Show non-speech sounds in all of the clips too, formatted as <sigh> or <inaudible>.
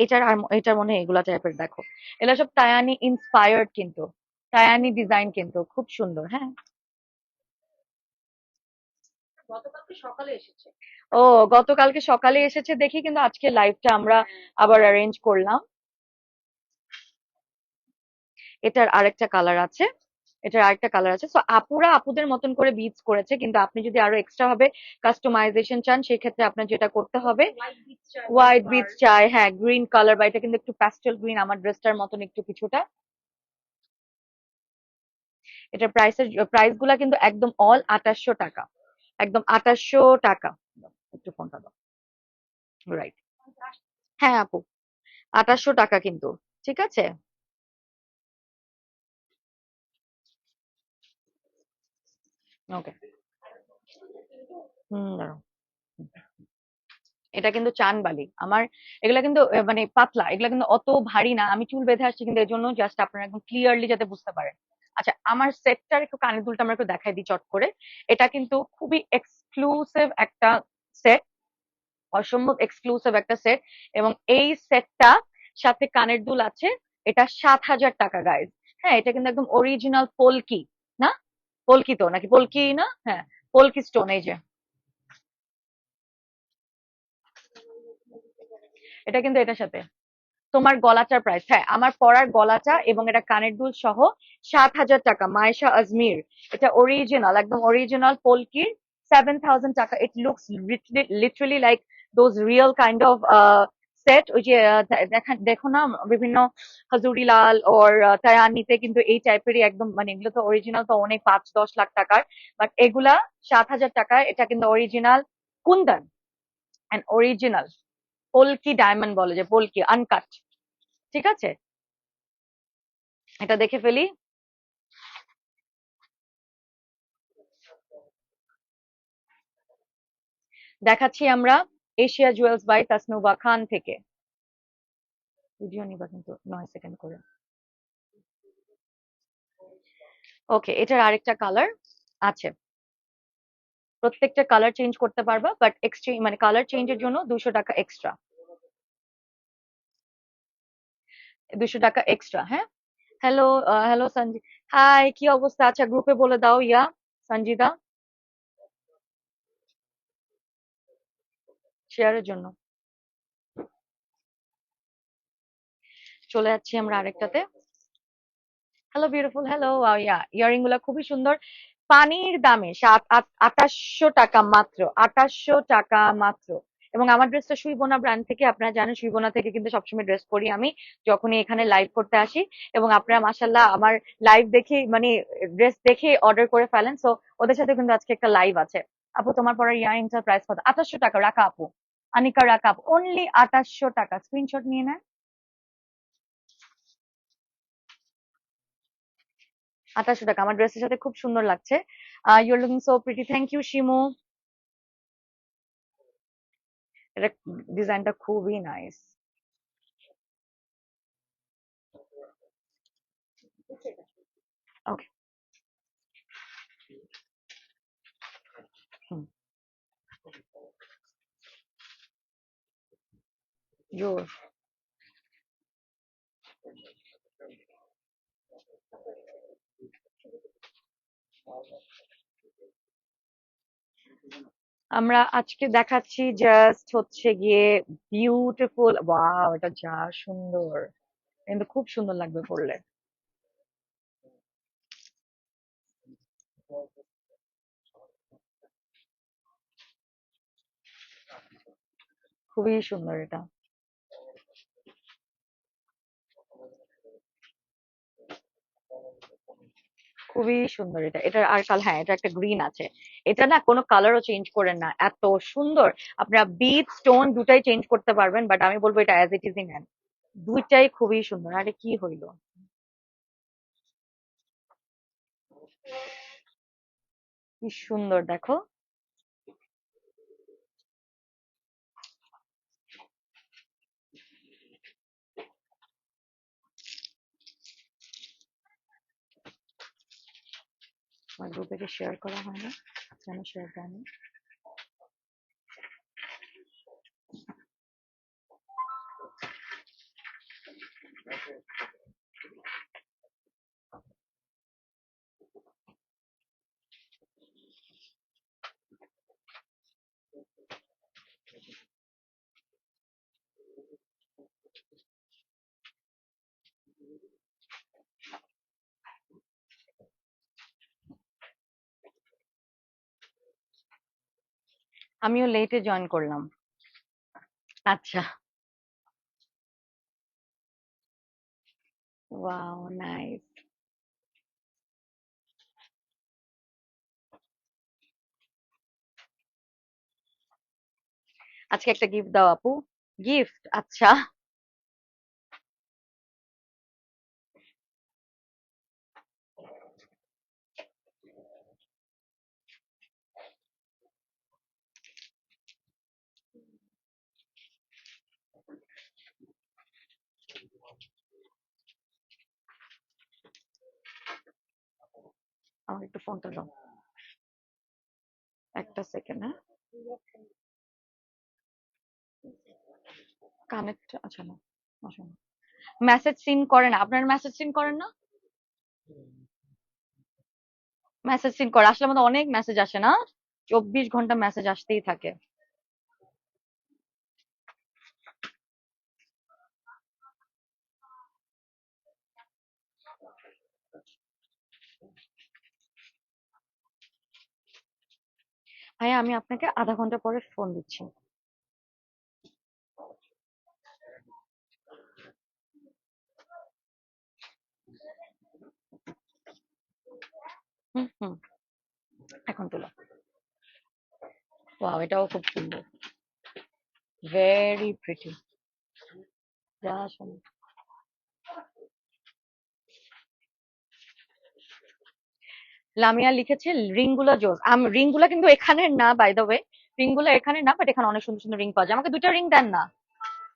এটার আর এটার মনে হয় এগুলা টাইপের দেখো। এগুলা সব টায়ানি ইন্সপায়ার্ড কিন্তু। টায়ানি ডিজাইন কিন্তু খুব সুন্দর হ্যাঁ। গতকালকে সকালে এসেছে। ও গতকালকে সকালে এসেছে দেখি কিন্তু আজকে লাইভটা আমরা আবার অ্যারেঞ্জ করলাম। এটার আরেকটা কালার আছে। এটার আরেকটা কালার আছে। সো আপুরা আপুদের মতন করে বিটস করেছে, কিন্তু আপনি যদি আরও এক্সট্রা ভাবে কাস্টমাইজেশন চান সেই ক্ষেত্রে আপনার যেটা করতে হবে হোয়াইট বিটস চাই হ্যাঁ গ্রিন কালার বা এটা কিন্তু একটু প্যাস্টেল গ্রিন আমার ড্রেসটার মতন একটু কিছুটা। এটার প্রাইসের প্রাইসগুলা কিন্তু একদম অল আঠাশশো টাকা। একদম আঠাশশো টাকা। একটু ফোনটা দাও। রাইট হ্যাঁ আপু। আঠাশশো টাকা কিন্তু, ঠিক আছে? ওকে হুম দাঁড়াও। এটা কিন্তু চান বালি আমার এগুলা কিন্তু মানে পাতলা এগুলা কিন্তু অত ভারী না। আমি চুল বেঁধে আসছি কিন্তু এর জন্য জাস্ট আপনারা একদম ক্লিয়ারলি যাতে বুঝতে পারেন। আচ্ছা আমার সেটটার একটু কানের দুলটা আমরা একটু দেখাই দিই চট করে। এটা কিন্তু খুবই এক্সক্লুসিভ একটা সেট অসম্ভব এক্সক্লুসিভ একটা সেট এবং এই সেটটা সাথে কানের দুল আছে। এটা সাত হাজার টাকা গাইজ হ্যাঁ এটা কিন্তু একদম অরিজিনাল পোলকি না? পোলকি তো? নাকি পোলকি না? হ্যাঁ পোলকি স্টোন এই যে। এটা কিন্তু এটার সাথে। তোমার গলাটার প্রাইস হ্যাঁ আমার পরার গলাটা এবং এটা কানের দুল সহ সাত হাজার টাকা। মায়েশা আজমির। এটা অরিজিনাল একদম অরিজিনাল পোলকির। সেভেন থাউজেন্ড টাকা। It looks literally like those real kind of set ওই যে দেখা না, বিভিন্ন হাজুরি লাল ওর তায়ানিতে কিন্তু এই টাইপেরই একদম মানে এগুলো তো অরিজিনাল তো অনেক, পাঁচ, দশ লাখ টাকার বাট এগুলা সাত হাজার টাকায় এটা কিন্তু original kundan and original polki diamond বলে যে পোলকি আনকাট ঠিক আছে? এটা দেখে ফেলি। দেখাচ্ছি আমরা। Asia jewels by Tasnuba Khan থেকে। ভিডিও নিবা কিন্তু, নয় সেকেন্ড করে। ওকে এটার আরেকটা কালার আছে। প্রত্যেকটা কালার চেঞ্জ করতে পারবা বাট এক্সচেঞ্জ মানে কালার চেঞ্জের জন্য দুশো টাকা এক্সট্রা দুশো টাকা এক্সট্রা হ্যাঁ? হ্যালো হ্যালো সঞ্জি হাই কি অবস্থা? আচ্ছা গ্রুপে বলে দাও, ইয়া, সঞ্জিদা। শেয়ারের জন্য। চলে যাচ্ছি আমরা আরেকটাতে। হ্যালো বিউটিফুল হ্যালো ইয়া ইয়ারিংগুলা খুবই সুন্দর। পানির দামে সাত আঠাশশো টাকা মাত্র, আঠাশশো টাকা মাত্র। এবং আমার ড্রেসটা সুইবোনা ব্র্যান্ড থেকে, আপনারা জানেন সুইবোনা থেকে কিন্তু সবসময় ড্রেস পরি আমি, যখনই এখানে লাইভ করতে আসি। এবং আপনারা মাসাল্লাহ আমার লাইভ দেখে মানে ড্রেস দেখে অর্ডার করে ফেলেন। সো ওদের সাথে কিন্তু আজকে একটা লাইভ আছে। আপু, তোমার পরে ইয়ারিংটার প্রাইস কত? আঠাশশো টাকা, রাখা আপু। আনিকা কাপ অনলি আঠাশশো টাকা। স্ক্রিনশট নিয়ে নেন। আঠাশশো টাকা। আমার ড্রেসের সাথে খুব সুন্দর লাগছে। You're looking so pretty thank you Shimu. এটা ডিজাইনটা খুবই নাইস জোর আমরা আজকে দেখাচ্ছি জাস্ট হচ্ছে গিয়ে বিউটিফুল ওয়াও এটা যা সুন্দর। কিন্তু খুব সুন্দর লাগবে পড়লে। খুবই সুন্দর এটা। খুবই সুন্দর এটা। এটার আর কাল হ্যাঁ এটা একটা গ্রিন আছে। এটা না কোনো কালারও চেঞ্জ করেন না। এত সুন্দর। আপনারা বিট স্টোন দুটাই চেঞ্জ করতে পারবেন বাট আমি বলব এটা অ্যাজ ইট ইজ নেন দুইটাই খুবই সুন্দর। আরে কি হইল? কি সুন্দর, দেখো। আমার গ্রুপে কি শেয়ার করা হয় না কেন শেয়ার দেয় না আমিও লেটে জয়েন করলাম। আচ্ছা। ওয়াও আজকে একটা গিফট দাও আপু। গিফট আচ্ছা। আমার একটু ফোনটা দাও একটা সেকেন্ড হ্যাঁ? কানেক্ট আচ্ছা না আসুন মেসেজ সিন করেন আপনার মেসেজ সিন করেন না? মেসেজ সিন করে আসলে আমাদের অনেক মেসেজ আসে না? চব্বিশ ঘণ্টা মেসেজ আসতেই থাকে। ভাইয়া, আমি আপনাকে আধা ঘণ্টা পরে ফোন দিচ্ছি। এখন তোলো। ওয়াও এটাও খুব সুন্দর। ভেরি প্রিটি যা সুন্দর লামিয়া লিখেছে রিংগুলো জোস। আম রিংগুলো কিন্তু এখানে না বাই দ্য ওয়ে রিংগুলো এখানে না বাট এখানে অনেক সুন্দর সুন্দর রিং পাওয়া যায়। আমাকে দুইটা রিং দেন না।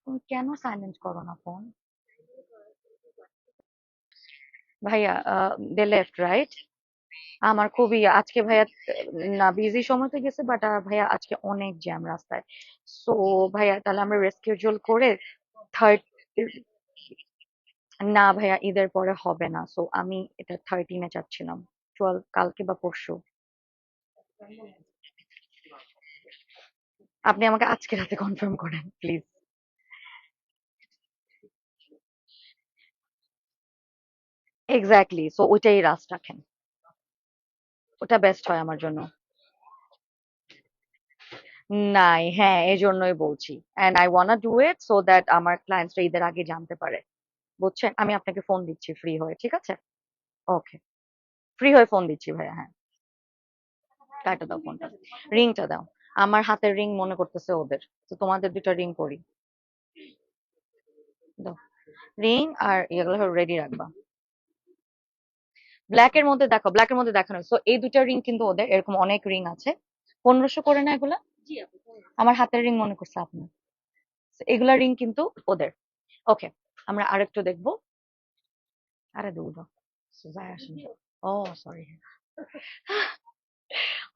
তুমি কেন সাইলেন্ট করো না, ফোন? ভাইয়া দে লেফট রাইট আমার খুবই, আজকে ভাইয়া, না বিজি সময়তে গেছে বাট ভাইয়া, আজকে অনেক জ্যাম রাস্তায়। সো ভাইয়া, তাহলে আমরা রেস্কিউজুয়াল করে থার্ড না, ভাইয়া ঈদের পরে হবে না। সো আমি এটা থার্টিনে চাচ্ছিলাম। কালকে বা পরশু। আপনি আমাকে আজকে রাতে কনফার্ম করেন প্লিজ এক্স্যাক্টলি সো ওইটাই রাস্ট রাখেন। ওটা বেস্ট হয় আমার জন্য। নাই হ্যাঁ এই জন্যই বলছি। And I wanna do it so that আমার ক্লায়েন্টসরা ঈদের আগে জানতে পারে। বুঝছেন? আমি আপনাকে ফোন দিচ্ছি ফ্রি হয়ে, ঠিক আছে? ওকে ফ্রি হয়ে ফোন দিচ্ছি ভাইয়া হ্যাঁ। কাটা দাও ফোনটা রিংটা দাও। আমার হাতের রিং মনে করতেছে ওদের। তো তোমাদের দুটো রিং করি রিং আর এগুলো রেডি রাখবা। ব্ল্যাক এর মধ্যে দেখো ব্ল্যাক এর মধ্যে দেখানো। সো এই দুটো রিং কিন্তু ওদের, এরকম অনেক রিং আছে। পনেরোশো করে না এগুলা? আমার হাতের রিং মনে করছে আপনার। এগুলা রিং কিন্তু ওদের। ওকে আমরা আরেকটু দেখব। আরে দৌড়। যায় আসেন। ও সরি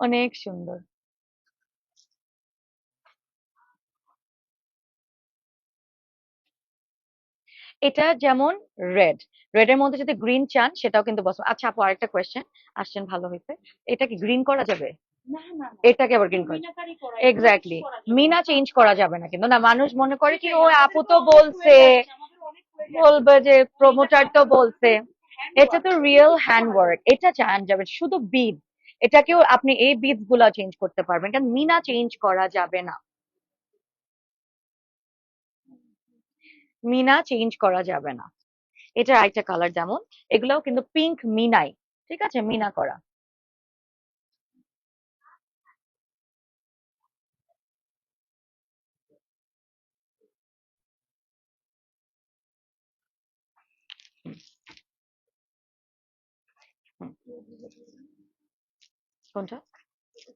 অনেক সুন্দর। এটা যেমন রেড রেড এর মধ্যে যদি গ্রিন চান সেটাও কিন্তু বস আচ্ছা আপু আরেকটা কোয়েশ্চেন আসছেন ভালো হয়েছে। এটা কি গ্রিন করা যাবে? এটাকে আবার গ্রিন করা এক্স্যাক্টলি মিনা চেঞ্জ করা যাবে না কিন্তু। না মানুষ মনে করে কি ও আপু তো বলছে। বলবে যে প্রমোটার তো বলছে। এটা তো রিয়েল হ্যান্ড ওয়ার্ক এটা চান যাবে, শুধু বিড এটাকেও আপনি এই বিদগুলা চেঞ্জ করতে পারবেন, কারণ মিনা চেঞ্জ করা যাবে না। মিনা চেঞ্জ করা যাবে না। এটা আরেকটা কালার যেমন, এগুলাও কিন্তু পিঙ্ক মিনাই, ঠিক আছে? মিনা করা। কোনটা?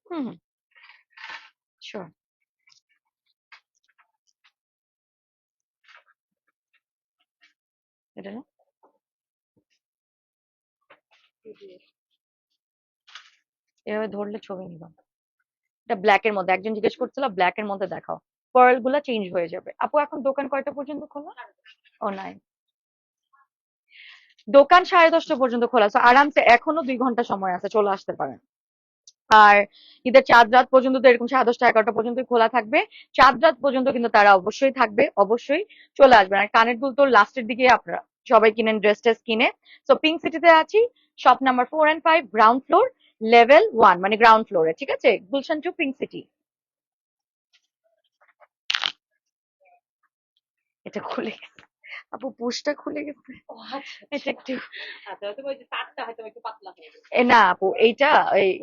হুম হুম। শিওর এটা না এভাবে ধরলে ছবি নিবা। এটা ব্ল্যাক এর মধ্যে। একজন জিজ্ঞেস করছিল ব্ল্যাক এর মধ্যে দেখাও। পার্লগুলা চেঞ্জ হয়ে যাবে। আপু, এখন দোকান কয়টা পর্যন্ত খোলা? ও নাই দোকান সাড়ে দশটা পর্যন্ত খোলা। আছে আরামসে এখনও দুই ঘণ্টা সময় আছে। চলে আসতে পারেন। আর ঈদের চাঁদ রাত পর্যন্ত তো এরকম সাড়ে দশটা, এগারোটা পর্যন্ত খোলা থাকবে। চাঁদ রাত পর্যন্ত কিন্তু তারা অবশ্যই থাকবে, অবশ্যই চলে আসবেন আর কানের দুল তো লাস্টের দিকে আপনারা সবাই কিনেন, ড্রেস টেস কিনে। তো পিঙ্ক সিটিতে আছি shop number four and five ground floor level one মানে গ্রাউন্ড ফ্লোরে ঠিক আছে? গুলশান টু পিঙ্ক সিটি এটা খুলে গেছে। আপু পুষটা খুলে গেছে। আচ্ছা এটা একটু আচ্ছা হয়তো একটু হয়ে গেছে। এ না আপু এইটা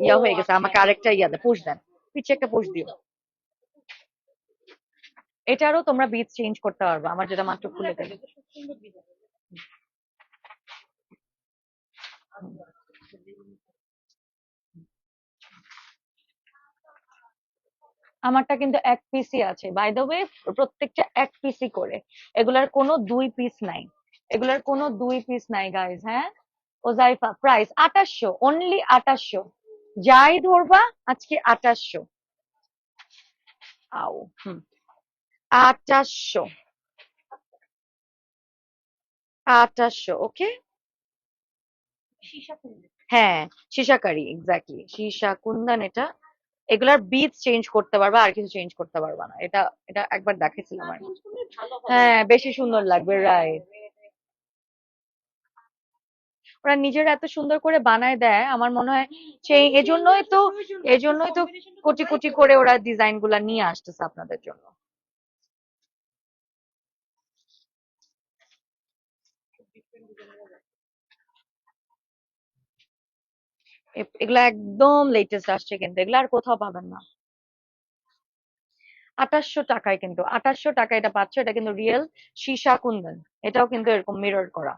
ইয়া হয়ে গেছে আচ্ছা। আমাকে আরেকটা ইয়া দেন পুষ দেন। পিছে একটা পুষ দিও। এটারও তোমরা বীজ চেঞ্জ করতে পারবে আমার যেটা মাত্র খুলে দেবে এটা খুব সুন্দর ডিজাইন আমারটা কিন্তু এক পিসই আছে। বাই দ্য ওয়ে প্রত্যেকটা এক পিসই করে। এগুলার কোনো দুই পিস নাই। এগুলার কোনো দুই পিস নাই গাইজ হ্যাঁ? ওজাইফা প্রাইস আঠাশশো অনলি আঠাশশো। যাই ধরবা আজকে আঠাশশো। আও হুম। আঠাশশো। আঠাশশো ওকে হ্যাঁ সীসাকারি এক্স্যাক্টলি সীসা কুন্দন এটা। এগুলার বীজ চেঞ্জ করতে পারবা আর কিছু চেঞ্জ করতে পারবা না। এটা এটা একবার দেখেছিলাম আর হ্যাঁ বেশি সুন্দর লাগবে রাইট ওরা নিজেরা এত সুন্দর করে বানায় দেয় আমার মনে হয় সেই এজন্যই তো এজন্যই তো কোটি কোটি করে ওরা ডিজাইনগুলা নিয়ে আসতেছে আপনাদের জন্য এ- এগুলা একদম লেটেস্ট আসছে কিন্তু, এগুলো আর কোথাও পাবেন না। আঠাশশো টাকায় কিন্তু, আঠাশশো টাকা এটা পাচ্ছ, এটা কিন্তু রিয়েল সীসা কুন্দন, এটাও কিন্তু এরকম মিরর করা।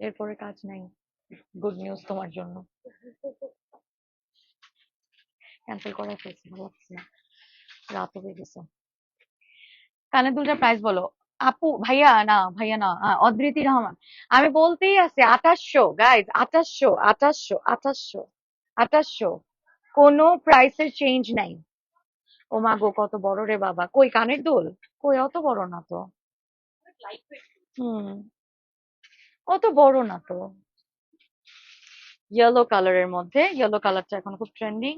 এরপরে কাজ নাই। গুড নিউজ তোমার জন্য। ক্যান্সেল করা ফেলছি, ভালো লাগছে না। রাত হয়ে গেছে। কানের দুলটার প্রাইস বলো। আপু, ভাইয়া, না ভাইয়া না অদ্রিতি রহমান। আমি বলতেই আছি, আঠাশশো গাইজ আঠাশশো আঠাশশো আঠাশশো আঠাশশো। কোনো প্রাইসের চেঞ্জ নাই। ও মা গো, কত বড় রে বাবা। কই কানের দুল? কই, অত বড় না তো। হুম। অত বড় না তো। ইয়েলো কালারের মধ্যে ইয়েলো কালারটা এখন খুব ট্রেন্ডিং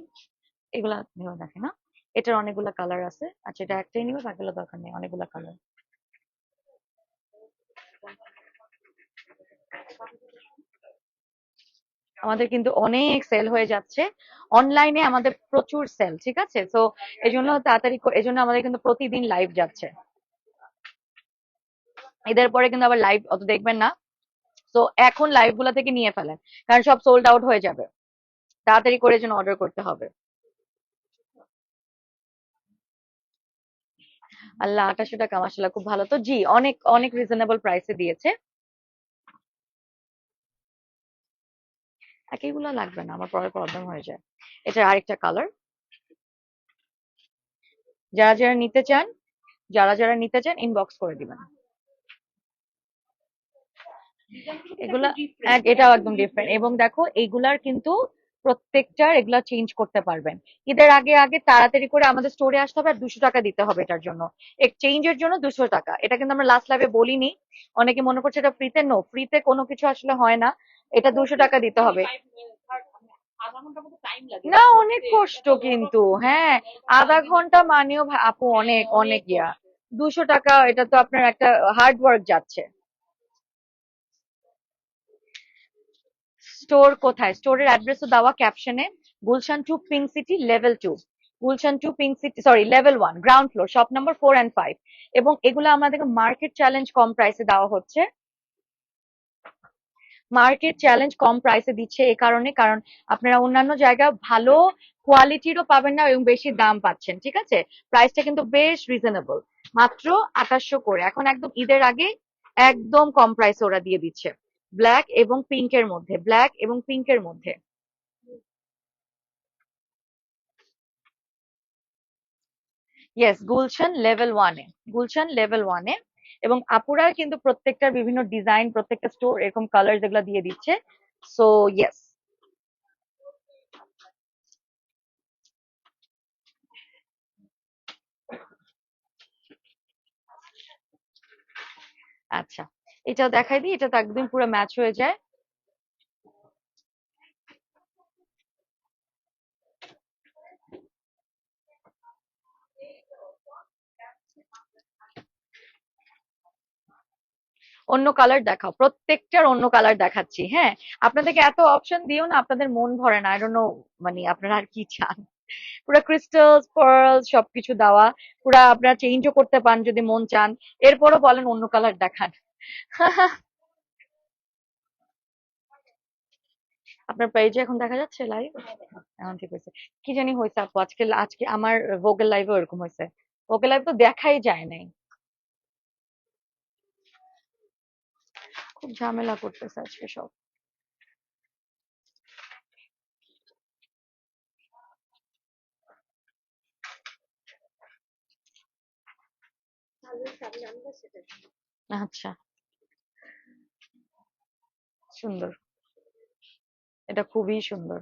এগুলা ভেবে দেখে না? এটার অনেকগুলা কালার আছে। আচ্ছা এটা একটাই নিবে বাকিগুলো দরকার নেই, অনেকগুলা কালার আমাদের কিন্তু অনেক সেল হয়ে যাচ্ছে। অনলাইনে আমাদের প্রচুর সেল ঠিক আছে? তো এই জন্য তাড়াতাড়ি এই জন্য আমাদের কিন্তু প্রতিদিন লাইভ যাচ্ছে। এদের পরে কিন্তু আবার লাইভ অত দেখবেন না। তো এখন লাইভগুলা থেকে নিয়ে ফেলেন, কারণ সব সোল্ড আউট হয়ে যাবে। তাড়াতাড়ি করে যেন অর্ডার করতে হবে। আল্লাহ আঠাশো টাকা মাসাল্লাহ খুব ভালো। তো জি, অনেক অনেক রিজনেবল প্রাইসে দিয়েছে। একইগুলো লাগবে না, আমার পরে প্রবলেম হয়ে যায়। এটার আরেকটা কালার যারা যারা নিতে চান, যারা যারা নিতে চান ইনবক্স করে দিবেন। এগুলা এটাও একদম ডিফারেন্ট এবং দেখো এগুলার কিন্তু প্রত্যেকটার এগুলা চেঞ্জ করতে পারবেন। ঈদের আগে আগে তাড়াতাড়ি করে আমাদের স্টোরে আসতে হবে আর দুশো টাকা দিতে হবে এটার জন্য। এক্সচেঞ্জের জন্য দুশো টাকা। এটা কিন্তু আমরা লাস্ট লাইভে বলিনি। অনেকে মনে করছে এটা ফ্রিতে নো ফ্রিতে কোনো কিছু আসলে হয় না। এটা দুশো টাকা দিতে হবে। না অনেক কষ্ট কিন্তু। হ্যাঁ আধা ঘণ্টা মানেও আপু অনেক অনেক ইয়া। দুশো টাকা এটা তো আপনার একটা হার্ড ওয়ার্ক যাচ্ছে। স্টোর কোথায়? স্টোরের অ্যাড্রেস তো দেওয়া ক্যাপশনে, Gulshan two pink city, level two. Gulshan two pink city sorry level one, ground floor, shop number four and five. এবং এগুলো আমাদেরকে মার্কেট চ্যালেঞ্জ কম প্রাইসে দেওয়া হচ্ছে। মার্কেট চ্যালেঞ্জ কম প্রাইসে দিচ্ছে এ কারণে, কারণ আপনারা অন্যান্য জায়গায় ভালো কোয়ালিটিরও পাবেন না এবং বেশি দাম পাচ্ছেন, ঠিক আছে? প্রাইসটা কিন্তু বেশ রিজনেবল। মাত্র আঠাশশো করে। এখন একদম ঈদের আগে একদম কম প্রাইসে ওরা দিয়ে দিচ্ছে। ব্ল্যাক এবং পিঙ্কের মধ্যে ব্ল্যাক এবং পিঙ্কের মধ্যে। ইয়েস গুলশান লেভেল ওয়ানে গুলশান লেভেল ওয়ানে এবং আপুরা কিন্তু প্রত্যেকটার বিভিন্ন ডিজাইন প্রত্যেকটা স্টোর এরকম কালার যেগুলো দিয়ে দিচ্ছে। সো ইয়েস আচ্ছা। এটাও দেখাই দিই এটা তো একদম পুরো ম্যাচ হয়ে যায়। অন্য কালার দেখাও, প্রত্যেকটার অন্য কালার দেখাচ্ছি হ্যাঁ? আপনাদেরকে এত অপশন দিও না, আপনাদের মন ভরে না আই মানে আপনারা আর কি চান? পুরো ক্রিস্টালস পার্ল সবকিছু দেওয়া, পুরা আপনারা চেঞ্জও করতে পারেন যদি মন চান। এরপরও বলেন অন্য কালার দেখান। <laughs> আপনার পেজে এখন দেখা যাচ্ছে লাইভ এখন ঠিক হয়েছে। কি জানি হয়েছে আপু, আজকে আজকে আমার ভোগেল লাইভে এরকম হয়েছে। ভোগেল লাইভ তো দেখাই যায় নাই। খুব ঝামেলা করতেছে আজকে সব। আচ্ছা। সুন্দর। এটা খুবই সুন্দর।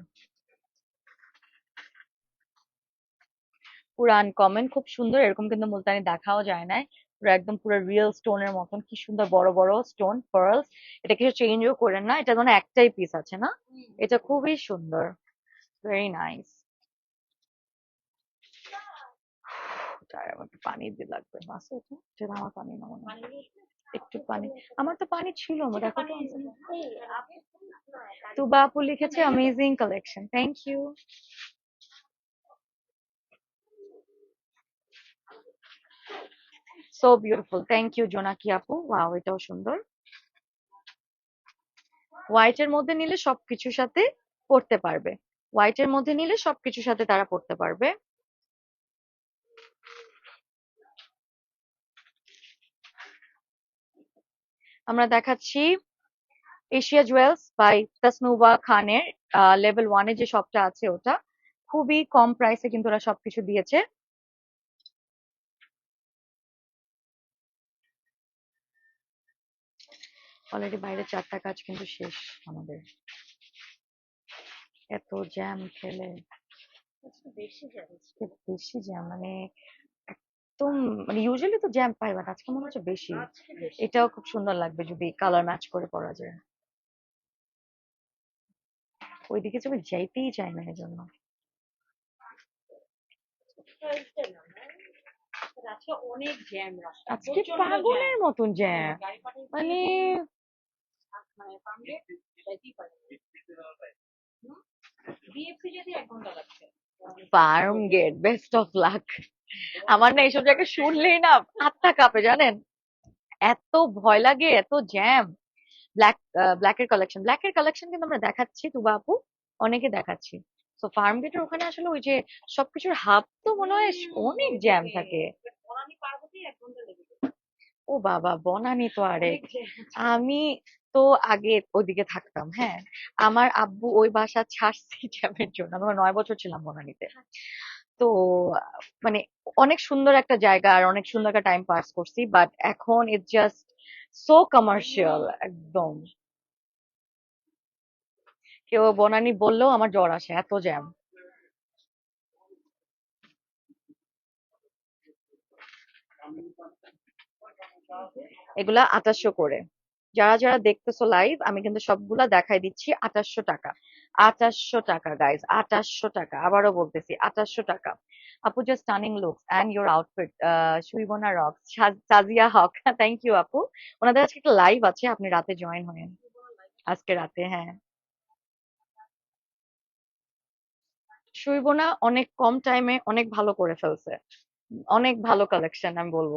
পুরো আনকমন খুব সুন্দর, এরকম কিন্তু মুলতানি দেখাও যায় না পুরো একদম পুরো রিয়েল স্টোনের মতন, কি সুন্দর বড় বড় স্টোন পার্লস এটা কিছু চেঞ্জও করেন না, এটা মানে একটাই পিস আছে না? এটা খুবই সুন্দর। ভেরি নাইস আমার একটু পানি দিয়ে লাগবে। মাসে এটা আমার পানি না মনে হয়। একটু পানি। আমার তো পানি ছিল দেখো তো। তুবা আপু লিখেছে amazing collection thank you so beautiful thank you Jonaki আপু। ওয়াও এটাও সুন্দর। হোয়াইট এর মধ্যে নিলে সবকিছুর সাথে পড়তে পারবে। হোয়াইট এর মধ্যে নিলে সবকিছুর সাথে তারা পড়তে পারবে। আমরা দেখাচ্ছি এশিয়া জুয়েলস বাই তাসনুবা খানের লেভেল ওয়ানে যে শপটা আছে ওটা। খুবই কম প্রাইসে কিন্তু ওরা সবকিছু দিয়েছে। অলরেডি বাইরে চারটা কাজ কিন্তু শেষ আমাদের। এত জ্যাম খেলে। বেশি বেশি জ্যাম মানে একদম মানে ইউজুয়ালি তো জ্যাম পাই বাট আজকে মনে হচ্ছে বেশি। এটাও খুব সুন্দর লাগবে যদি কালার ম্যাচ করে পরা যায়। ওইদিকে চোখে যাইতেই চাই না না, না? আজকে পাগলের মতন জ্যাম মানে মানে farm gate best of luck আমার না এইসব জায়গায় শুনলেই না হাতটা কাঁপে জানেন? এত ভয় লাগে এত জ্যাম ব্ল্যাক ব্ল্যাকের কালেকশন ব্ল্যাকের কালেকশন কিন্তু আমরা দেখাচ্ছি তুবা আপু অনেকে দেখাচ্ছি। তো ফার্ম গেটের ওখানে আসলে ওই যে সবকিছুর হাব তো মনে হয় অনেক জ্যাম থাকে। ও বাবা বনানি তো আরেক আমি তো আগে ওইদিকে থাকতাম হ্যাঁ? আমার আব্বু ওই বাসা ছাড়ছি <laughs> জ্যামের জন্য। আমি নয় বছর ছিলাম বনানীতে। তো মানে অনেক সুন্দর একটা জায়গা আর অনেক সুন্দর একটা টাইম পাস করছি বাট এখন ইট জাস্ট সো কমার্শিয়াল একদম। কেউ বনানি বললেও আমার জ্বর আসে, এত জ্যাম এগুলা আঠাশশো করে। যারা যারা দেখতেছো লাইভ আমি কিন্তু সবগুলা দেখাই দিচ্ছি আঠাশশো টাকা। আঠাশশো টাকা গাইজ আঠাশশো টাকা, আবারও বলতেছি আঠাশশো টাকা। আপু just stunning looks and your outfit সুইবনা rock Sajia Haque <laughs> thank you আপু। ওনাদের আজকে একটা লাইভ আছে, আপনি রাতে জয়েন হয়েন আজকে রাতে হ্যাঁ। সুইবনা অনেক কম টাইমে অনেক ভালো করে ফেলছে। অনেক ভালো কালেকশন আমি বলব।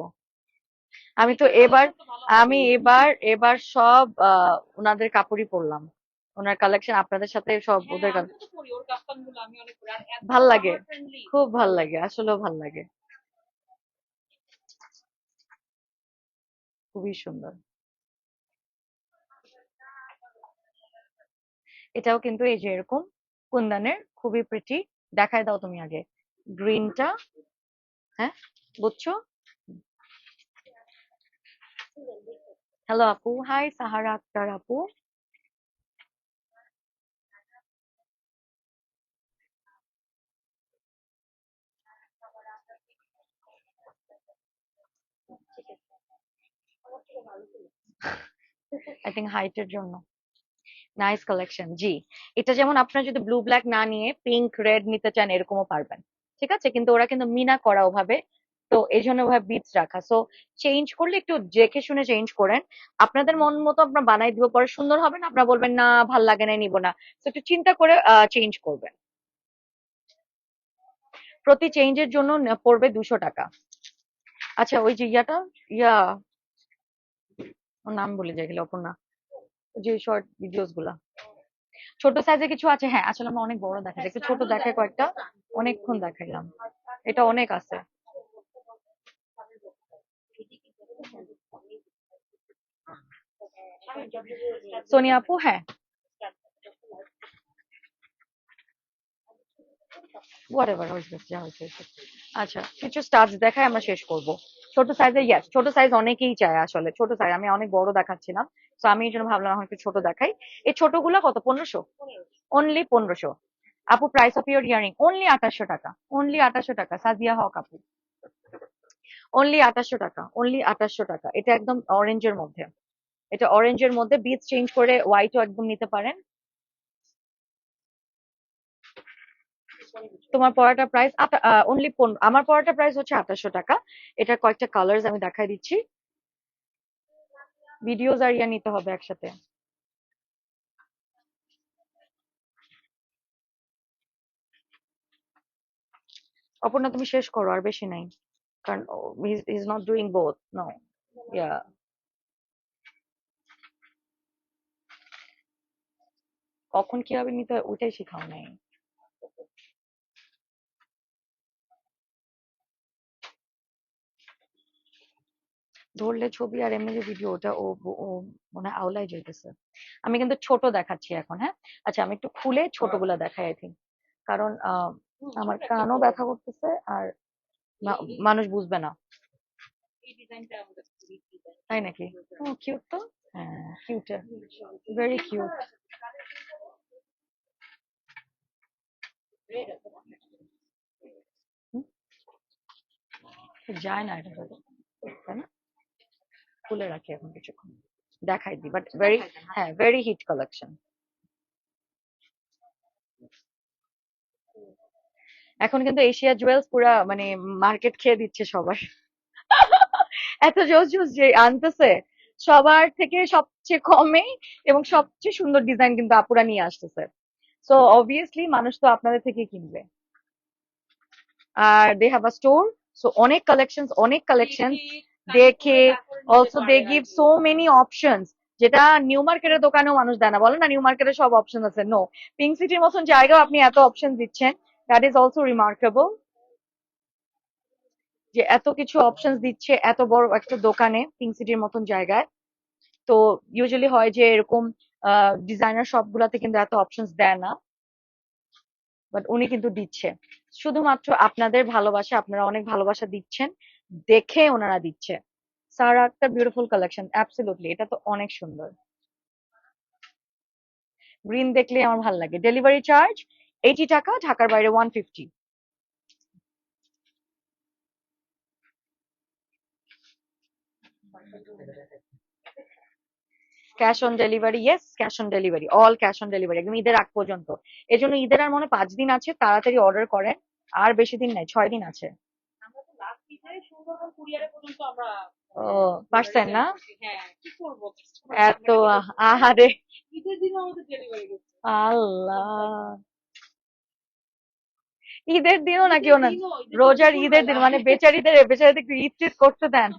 আমি তো এবার, আমি এবার এবার সব ওনাদের কাপড়ই পরলাম। ওনার কালেকশন আপনাদের সাথে সব হ্যাঁ, ওদের ভালো লাগে। খুব ভালো লাগে আসলেও ভালো লাগে। খুবই সুন্দর। এটাও কিন্তু এই যে এরকম কুন্দানের খুবই প্রিটি দেখায় দাও তুমি আগে। গ্রিনটা হ্যাঁ বুঝছ? হ্যালো আপু হাই সাহারা আক্তার আপু। আই থিঙ্ক হাইটের জন্য। নাইস কালেকশন জি। এটা যেমন আপনারা যদি ব্লু ব্ল্যাক না নিয়ে পিঙ্ক রেড নিতে চান, এরকমও পারবেন। ঠিক আছে? কিন্তু ওরা কিন্তু মিনা করা ওভাবে তো এই জন্য ওভাবে বিটস রাখা। সো চেঞ্জ করলে একটু দেখে শুনে চেঞ্জ করেন। আপনাদের মন মতো আপনার বানাই দিব, পরে সুন্দর হবে না? আপনারা বলবেন, না, ভালো লাগে না, নিব না। তো একটু চিন্তা করে চেঞ্জ করবেন। প্রতি চেঞ্জের জন্য পড়বে দুশো টাকা। আচ্ছা ওই যে ইয়াটা? ইয়া ওর নাম বলে যাই গেল, অপর্ণা। যে শর্ট ভিডিওসগুলা। ছোট সাইজে কিছু আছে? হ্যাঁ আসলে আমরা অনেক বড় দেখাই। একটু ছোট দেখাই কয়েকটা, অনেকক্ষণ দেখাইলাম। এটা অনেক আছে। সোনিয়া আপু হ্যাঁ। হোয়াট। আচ্ছা কিছু স্টার্চ দেখায়, আমরা শেষ করব। ছোট সাইজের ইয়াস ছোট সাইজ অনেকেই চায় আসলে, ছোট সাইজ আমি অনেক বড় দেখাচ্ছিলাম তো আমি এই জন্য ভাবলাম একটু ছোট দেখাই। এই ছোটগুলো কত, পনেরোশো? অনলি পনেরোশো। আপু price of your earring only আঠাশশো টাকা অনলি আঠাশশো টাকা, সাজিয়া হক আপু। অনলি আঠাশশো টাকা অনলি আঠাশশো টাকা, এটা একদম অরেঞ্জের মধ্যে। এটা অরেঞ্জের মধ্যে বিচ চেঞ্জ করে হোয়াইটও একদম নিতে পারেন। তোমার পড়াটা প্রাইস অনলি আমার পড়াটা প্রাইস হচ্ছে আঠাশশো টাকা। এটা কয়েকটা কালার্স আমি দেখাই দিচ্ছি। ভিডিওস আর ইয়া নিতে হবে একসাথে। অপর্ণা, তুমি শেষ করো, আর বেশি নাই। কারণ is not doing both no ya কখন কীভাবে নিতে হয়, ওইটাই শেখাও নাই। ধরলে ছবি আর এমনি যে ভিডিও ওটা ও মনে হয় আওলাই যাইতেছে। আমি কিন্তু ছোট দেখাচ্ছি এখন হ্যাঁ? আচ্ছা আমি একটু খুলে ছোটগুলা দেখাই আই থিঙ্ক কারণ আমার কানও ব্যথা করতেছে আর মানুষ বুঝবে না। তাই নাকি? কিউট তো? হ্যাঁ কিউট ভেরি কিউট যায় না এটা তাই না? খুলে রাখি এখন কিছুক্ষণ। দেখাই দি বাট ভেরি হ্যাঁ। ভেরি হিট কালেকশন এখন কিন্তু এশিয়া জুয়েলস পুরা মানে মার্কেট খেয়ে দিচ্ছে সবার। <laughs> এত জোস জোস যে আনতেছে সবার থেকে সবচেয়ে কমে এবং সবচেয়ে সুন্দর ডিজাইন কিন্তু আপুরা নিয়ে আসতেছে। সো অবভিয়াসলি মানুষ তো আপনাদের থেকে কিনবে। আর they have a store so অনেক কালেকশন অনেক কালেকশন দেখে also they give so many options যেটা নিউ মার্কেটের দোকানেও মানুষ দেয় না। বলে না নিউ মার্কেটে সব অপশন আছে। নো পিঙ্ক সিটির মতন জায়গাও আপনি এত অপশন দিচ্ছেন। দ্যাট ইজ অলসো রিমার্কেবল যে এত কিছু অপশন দিচ্ছে এত বড় একটা দোকানে পিঙ্ক সিটির মতন জায়গায়। তো ইউজুয়ালি হয় যে এরকম ডিজাইনার শপ গুলাতে কিন্তু এত অপশন দেয় না। বাট উনি কিন্তু দিচ্ছে। শুধুমাত্র আপনাদের ভালোবাসা আপনারা অনেক ভালোবাসা দিচ্ছেন। দেখে ওনারা দিচ্ছে। সারা একটা বিউটিফুল কালেকশন অ্যাবসলিউটলি এটা তো অনেক সুন্দর। গ্রিন দেখলে আমার ভালো লাগে। ডেলিভারি চার্জ এইটি টাকা, ঢাকার বাইরে one fifty cash on delivery yes cash on delivery all cash on delivery একদম ঈদের আগ পর্যন্ত। এই জন্য ঈদের আর মনে পাঁচ দিন আছে, তাড়াতাড়ি অর্ডার করেন, আর বেশি দিন নাই, ছয় দিন আছে আমরা তো লাস্ট ঈদে সুন্দরবন কুরিয়ারে পর্যন্ত আমরা ও পারছেন না? হ্যাঁ এত আহারে। ঈদের দিনও আল্লাহ। <laughs> ঈদের নাকি ওনার রোজার ঈদের দিন মানে বেচারিদের বেচারিদের একটু ঈদ টিদ করতে দেন।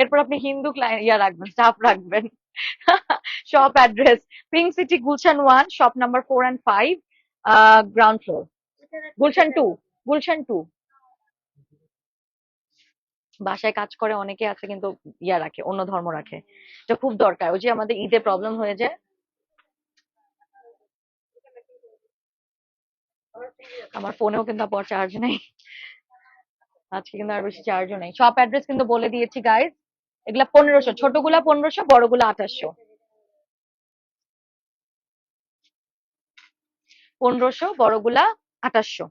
এরপর আপনি হিন্দু ইয়া রাখবেন স্টাফ রাখবেন। <laughs> Shop address pink city Gulshan one shop number four and five ground floor. Gulshan two Gulshan two. বাসায় কাজ করে অনেকে আছে কিন্তু ইয়া রাখে, অন্য ধর্ম রাখে। এটা খুব দরকার। ওই যে আমাদের ঈদে প্রবলেম হয়ে যায়। আমার ফোনেও কিন্তু আবার চার্জ নেই। আজকে কিন্তু আর বেশি চার্জও নেই। শপ অ্যাড্রেস কিন্তু বলে দিয়েছি গাইজ এগুলা পনেরোশো, ছোটগুলা পনেরোশো, বড়গুলা আঠাশশো। পনেরোশো, বড়গুলা আঠাশশো।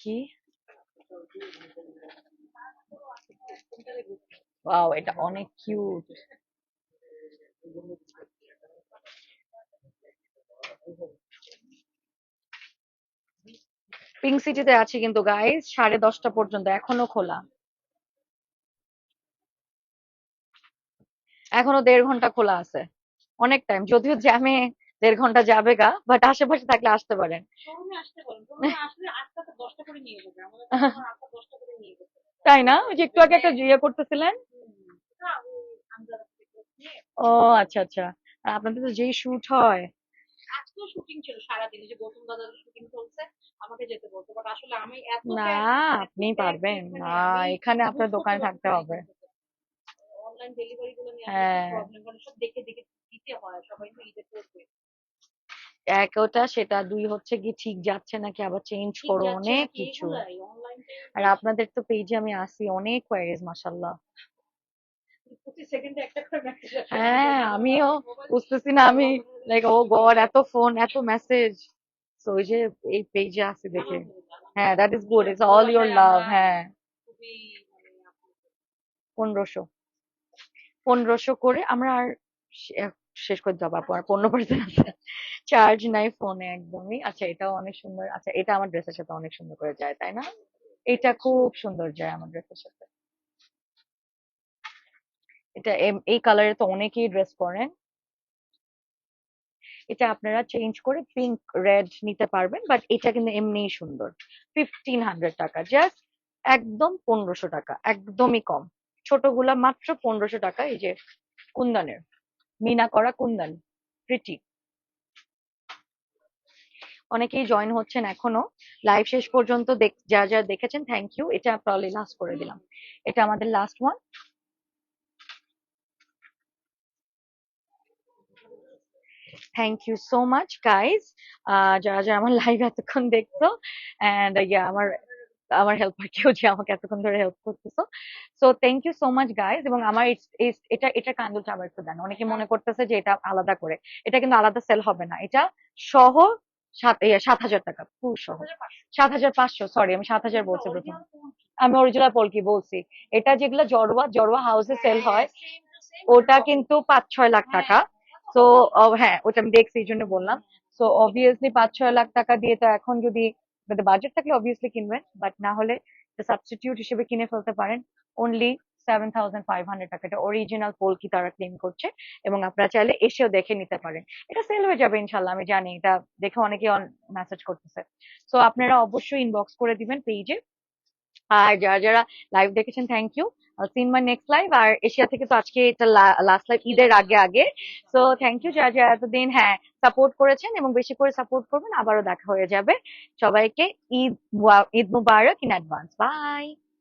কি ওয়াও এটা অনেক কিউট পিঙ্ক সিটিতে আছি কিন্তু গাইস সাড়ে দশটা পর্যন্ত এখনও খোলা। এখনও দেড় ঘণ্টা খোলা আছে। অনেক টাইম যদিও জ্যামে দেড় ঘণ্টা যাবে গা বাট আশেপাশে থাকলে আসতে পারেন। <laughs> তাই না? ওই যে একটু আগে একটা ইয়ে করতেছিলেন? নিয়ে ও আচ্ছা আচ্ছা। আর আপনাদের তো যেই শুট হয়। আজকেও শুটিং ছিল সারাদিন যে গৌতম দাদার শুটিং চলছে। আমাকে যেতে বলতো বাট আসলে আমি এত না আপনি পারবেন না এখানে আপনার দোকানে থাকতে হবে। অনলাইন ডেলিভারি গুলো নিয়ে হ্যাঁ। প্রবলেম মানে সব দেখে দেখে দিতে হয় সবাই তো ঈদে করবে। এক ওটা সেটা দুই হচ্ছে কি ঠিক যাচ্ছে নাকি আবার চেঞ্জ করো অনেক কিছু। আর আপনাদের তো পেজে আমি আসি অনেক কোয়ারিজ আসে হ্যাঁ আমিও বুঝতেছি না আমি লাইক ও গড এত ফোন এত মেসেজ তো ওই যে এই পেজে আসি দেখে হ্যাঁ that is good it's all your love হ্যাঁ পনেরোশো। পনেরোশো করে আমরা আর শেষ করে যাব আপু, আর পনেরো পার্সেন্ট আছে। চার্জ নাই ফোনে একদমই। আচ্ছা এটাও অনেক সুন্দর। আচ্ছা এটা আমার ড্রেসের সাথে অনেক সুন্দর করে যায়, তাই না? এটা খুব সুন্দর যায় আমার ড্রেসের সাথে। এটা এই কালারে তো অনেকেই ড্রেস পরেন এটা আপনারা চেঞ্জ করে পিঙ্ক রেড নিতে পারবেন বাট এটা কিন্তু এমনিই সুন্দর। ফিফটিন হান্ড্রেড টাকা জাস্ট একদম পনেরোশো টাকা, একদমই কম। ছোটগুলা মাত্র পনেরোশো টাকা, এই যে কুন্দনের মিনা করা কুন্দন প্রিটি অনেকেই জয়েন হচ্ছেন এখনও। লাইভ শেষ পর্যন্ত যা যারা দেখেছেন থ্যাংক ইউ এটা লাস্ট করে দিলাম। এটা আমাদের last one thank you so much guys যারা যারা আমার লাইভ এতক্ষণ দেখছ অ্যান্ড ইয়া আমার আমার হেল্পার কেউ যে আমাকে এতক্ষণ ধরে হেল্প করতেছো। So thank you so much guys এবং আমার এটা এটা কান্দুলটা আবার একটু দেন অনেকে মনে করতেছে যে এটা আলাদা করে। এটা কিন্তু আলাদা সেল হবে না। এটা সহ সাত সাত হাজার টাকা পুরো সহ। সাত হাজার পাঁচশো সরি আমি সাত হাজার বলছি প্রথম। আমি অরিজিনাল পলকি বলছি। এটা যেগুলো জড়োয়া জড়োয়া হাউসে সেল হয়, ওটা কিন্তু পাঁচ, ছয় লাখ টাকা। তো হ্যাঁ ওটা আমি দেখছি, এই জন্য বললাম। সো অবভিয়াসলি পাঁচ ছয় লাখ টাকা দিয়ে তো এখন যদি বাজেট থাকলে অবভিয়াসলি কিনবেন বাট না হলে সাবস্টিটিউট হিসেবে কিনে ফেলতে পারেন only seven thousand five hundred টাকা। এটা অরিজিনাল পোলকি তারা ক্লেম করছে এবং আপনারা চাইলে এসেও দেখে নিতে পারেন। এটা সেল হয়ে যাবে ইনশাল্লাহ আমি জানি, এটা দেখে অনেকে মেসেজ করতেছে। সো আপনারা অবশ্যই ইনবক্স করে দিবেন পেজে আর যারা যারা লাইভ দেখেছেন thank you seen my next live R Asia থেকে তো আজকে এটা লাস্ট লাইভ ঈদের আগে আগে। সো থ্যাংক ইউ যারা যারা এতদিন হ্যাঁ সাপোর্ট করেছেন এবং বেশি করে সাপোর্ট করবেন। আবারও দেখা হয়ে যাবে। সবাইকে Eid Eid Mubarak in advance bye